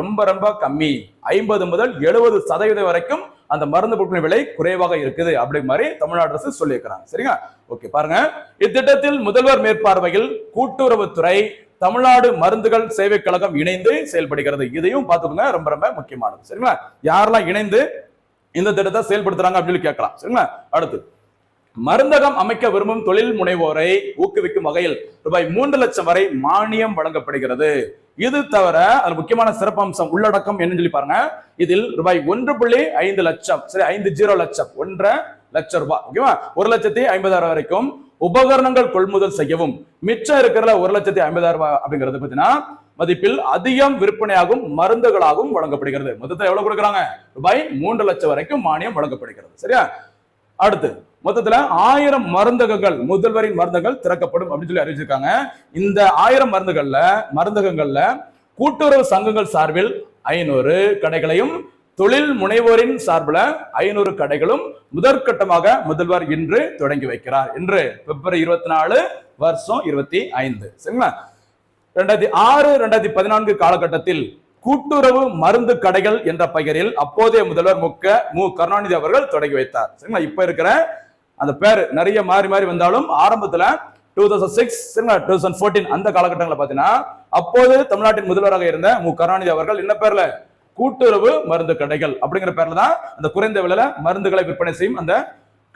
ரொம்ப ரொம்ப கம்மி. ஐம்பது முதல் எழுபது சதவீதம் வரைக்கும் அந்த மருந்து பொருட்களின் விலை குறைவாக இருக்குது அப்படி மாதிரி தமிழ்நாடு அரசு சொல்லியிருக்கிறாங்க. சரிங்களா? ஓகே பாருங்க. இத்திட்டத்தில் முதல்வர் மேற்பார்வையில் கூட்டுறவுத்துறை தமிழ்நாடு மருந்துகள் சேவை கழகம் இணைந்து செயல்படுகிறது. இதையும் பார்த்துக்கோங்க. ரொம்ப ரொம்ப முக்கியமானது. சரிங்களா? யாரெல்லாம் இணைந்து இந்த திட்டத்தை செயல்படுத்துறாங்க அப்படின்னு கேட்கலாம். சரிங்களா? அடுத்து மருந்தகம் அமைக்க விரும்பும் தொழில் முனைவோரை ஊக்குவிக்கும் வகையில் ரூபாய் மூன்று லட்சம் வரை மானியம் வழங்கப்படுகிறது. இது தவிர அது முக்கியமான சிறப்பம்சம் உள்ளடக்கம் என்னன்னு சொல்லி பாருங்க. இதில் ரூபாய் ஒன்று புள்ளி ஐந்து லட்சம் சரி ஐந்து ஜீரோ லட்சம் ஒன்றரை லட்சம் ரூபாய் ஓகேவா ஒரு லட்சத்தி ஐம்பதாயிரம் வரைக்கும் உபகரணங்கள் கொள்முதல் செய்யவும் மிச்சம் இருக்கிற ஒரு லட்சத்தி ஐம்பதாயிரம் ரூபாய் அப்படிங்கிறது பார்த்தீங்கன்னா மதிப்பில் அதிகம் விற்பனையாகும் மருந்துகளாகவும் வழங்கப்படுகிறது. மொத்தத்தில் எவ்வளவு கொடுக்குறாங்க? ரூபாய் மூன்று லட்சம் வரைக்கும் மானியம் வழங்கப்படுகிறது. சரியா? அடுத்து மொத்தத்துல ஆயிரம் மருந்தகங்கள் முதல்வரின் மருந்தகங்கள் திறக்கப்படும் அப்படின்னு சொல்லி அறிவிச்சிருக்காங்க. இந்த ஆயிரம் மருந்துகள்ல மருந்தகங்கள்ல கூட்டுறவு சங்கங்கள் சார்பில் ஐநூறு கடைகளையும் தொழில் முனைவோரின் சார்பில் ஐநூறு கடைகளும் முதற்கட்டமாக முதல்வர் இன்று தொடங்கி வைக்கிறார். இன்று பிப்ரவரி இருபத்தி நாலு வருஷம் இருபத்தி ஐந்து சரிங்களா? ரெண்டாயிரத்தி ஆறு ரெண்டாயிரத்தி பதினான்கு காலகட்டத்தில் கூட்டுறவு மருந்து கடைகள் என்ற பெயரில் அப்போதைய முதல்வர் முக்க மு கருணாநிதி அவர்கள் தொடங்கி வைத்தார். சரிங்களா? இப்ப இருக்கிற அந்த பேர் நிறைய மாறி மாறி வந்தாலும் ஆரம்பத்துல two thousand six two thousand fourteen அந்த காலகட்டங்களில் பார்த்தீங்கன்னா அப்போது தமிழ்நாட்டின் முதல்வராக இருந்த மு. கருணாநிதி அவர்கள் என்ன பேர்ல? கூட்டுறவு மருந்து கடைகள் அப்படிங்கிற பேர்ல தான் அந்த குறைந்த விலையில மருந்துகளை விற்பனை செய்யும் அந்த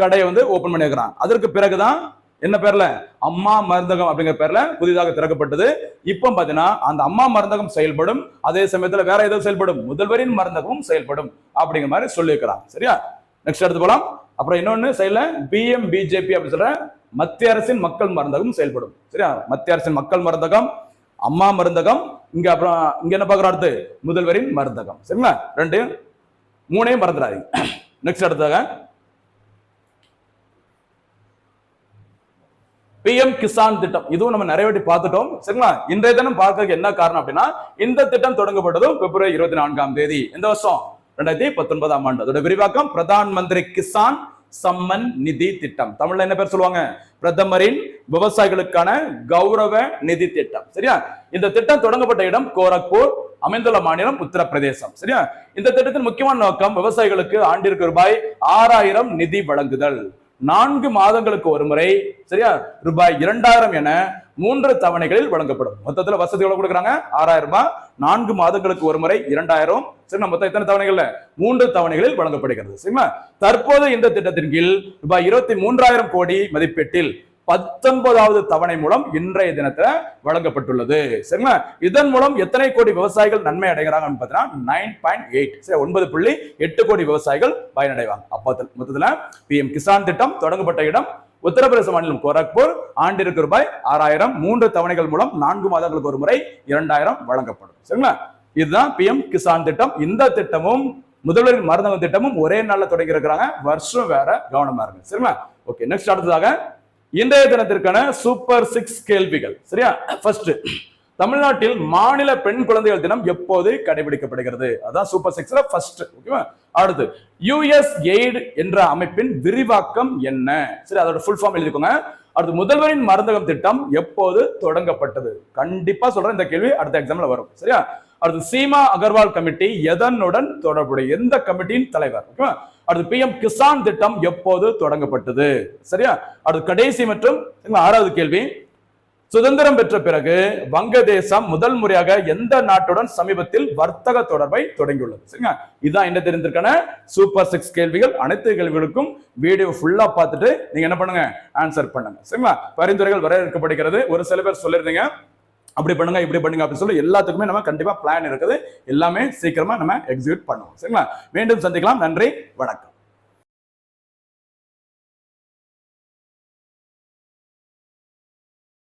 கடையை வந்து ஓபன் பண்ணியிருக்கிறான். அதற்கு பிறகுதான் என்ன பேர்ல? அம்மா மருந்தகம் அப்படிங்கிற பேர்ல புதிதாக திறக்கப்பட்டது. இப்போ பாத்தீங்கன்னா அந்த அம்மா மருந்தகம் செயல்படும். அதே சமயத்துல வேற ஏதோ செயல்படும். முதல்வரின் மருந்தகமும் செயல்படும் அப்படிங்கிற மாதிரி சொல்லியிருக்கிறான். சரியா? நெக்ஸ்ட் எடுத்து போலாம். அப்புறம் இன்னொன்னு சைட்ல பிஎம் பிஜேபி அப்படின்னு சொல்ற மத்திய அரசின் மக்கள் மருந்தகம் செயல்படும். சரியா? மத்திய அரசின் மக்கள் மருந்தகம் அம்மா மருந்தகம் இங்க அப்புறம் இங்க என்ன பார்க்குறோம் அடுத்து? முதல்வரின் மருந்தகம். சரிங்களா? ரெண்டு. மூணையும் மறந்துடாதீங்க. நெக்ஸ்ட் அடுத்ததாக. பிஎம் கிசான் திட்டம். இதுவும் நம்ம நிறைய வாட்டி பார்த்துட்டோம். சரிங்களா? இன்றைய தினம் பார்க்கறதுக்கு என்ன காரணம் அப்படின்னா இந்த திட்டம் தொடங்கப்பட்டதும் பிப்ரவரி இருபத்தி நான்காம் தேதி. இந்த வருஷம்? ரெண்டாயிரத்தி பத்தொன்பதாம் ஆண்டு. அதோட விரிவாக்கம் பிரதான் மந்திரி கிசான் சம்மன் நிதி திட்டம். தமிழ்ல என்ன பேர் சொல்லுவாங்க? பிரதமரின் விவசாயிகளுக்கான கௌரவ நிதி திட்டம். சரியா? இந்த திட்டம் தொடங்கப்பட்ட இடம் கோரக்பூர் அமைந்துள்ள மாநிலம் உத்தரப்பிரதேசம். சரியா? இந்த திட்டத்தின் முக்கியமான நோக்கம் விவசாயிகளுக்கு ஆண்டிற்கு ரூபாய் ஆறாயிரம் நிதி வழங்குதல். நான்கு மாதங்களுக்கு ஒரு முறை சரியா? ரூபாய் இரண்டாயிரம் என மூன்று தவணைகளில் வழங்கப்படும். மொத்தத்துல வசதி எவ்வளவு கொடுக்குறாங்க? ஆறாயிரம் ரூபாய். நான்கு மாதங்களுக்கு ஒரு முறை இரண்டாயிரம். சரி மொத்தம் எத்தனை தவணைகள்ல? மூன்று தவணைகளில் வழங்கப்படுகிறது. சரிங்களா? தற்போது இந்த திட்டத்தின் கீழ் ரூபாய் இருபத்தி மூன்றாயிரம் கோடி மதிப்பீட்டில் பத்தொன்பதாவது தவணை மூலம் இன்றைய தினத்துல வழங்கப்பட்டுள்ளது. சரிங்களா? இதன் மூலம் எத்தனை கோடி விவசாயிகள் நன்மை அடைகிறாங்கன்னு பார்த்தீங்கன்னா நைன் பாயிண்ட் எயிட் சரி ஒன்பது புள்ளி எட்டு கோடி விவசாயிகள் பயனடைவாங்க. அப்போ மொத்தத்துல பிஎம் கிசான் திட்டம் தொடங்கப்பட்ட இடம் உத்தரப்பிரதேச மாநிலம் கோரக்பூர். ஆண்டிற்கு ரூபாய் ஆறாயிரம். மூன்று தவணைகள் மூலம் நான்கு மாதங்களுக்கு ஒரு முறை இரண்டாயிரம் வழங்கப்படும். சரிங்களா? இதுதான் பிஎம் கிசான் திட்டம். இந்த திட்டமும் முதல்வரின் மருந்தகம் திட்டமும் ஒரே நாளில் தொடங்கி இருக்கிறாங்க. வருஷம் வேற கவனமா இருக்கு சரிங்களா? ஓகே நெக்ஸ்ட் அடுத்ததாக இன்றைய தினத்திற்கான சூப்பர் சிக்ஸ் கேள்விகள். சரியா? ஃபர்ஸ்ட் தமிழ்நாட்டில் மாநில பெண் குழந்தைகள் தினம் எப்போது கடைபிடிக்கப்படுகிறது? அதான் சூப்பர் சிக்ஸ்ல ஃபர்ஸ்ட் ஓகேவா அடுத்து யுஎஸ் எய்டு என்ற அமைப்பின் விரிவாக்கம் என்ன? சரி அதோட ஃபுல் ஃபார்ம் எழுதிக்கோங்க. அடுத்து முதல்வரின் மருந்தகம் திட்டம் எப்போது தொடங்கப்பட்டது? கண்டிப்பா சொல்றேன் இந்த கேள்வி அடுத்த எக்ஸாம்ல வரும். சரியா? அடுத்து சீமா அகர்வால் கமிட்டி எதனுடன் தொடர்புடைய? எந்த கமிட்டியின் தலைவர்? ஓகேவா அடுத்து பிஎம் கிசான் திட்டம் எப்போது தொடங்கப்பட்டது? சரியா? அடுத்து கடைசி மற்றும் ஆறாவது கேள்வி. சுதந்திரம் பெற்ற பிறகு வங்கதேசம் முதல் முறையாக எந்த நாட்டுடன் சமீபத்தில் வர்த்தக தொடர்பை தொடங்கியுள்ளது? சரிங்களா இதுதான் என்ன தெரிந்திருக்கான? சூப்பர் சிக்ஸ் கேள்விகள். அனைத்து கேள்விகளுக்கும் வீடியோ ஃபுல்லா பார்த்துட்டு நீங்க என்ன பண்ணுங்க? ஆன்சர் பண்ணுங்க. சரிங்களா? பரிந்துரைகள் வரையறுக்கப்படுகிறது. ஒரு சில பேர் சொல்லிருந்தீங்க அப்படி பண்ணுங்க இப்படி பண்ணுங்க அப்படின்னு சொல்லி எல்லாத்துக்குமே நம்ம கண்டிப்பா பிளான் இருக்குது. எல்லாமே சீக்கிரமா நம்ம எக்ஸிக்யூட் பண்ணுவோம். சரிங்களா? மீண்டும் சந்திக்கலாம். நன்றி. வணக்கம்.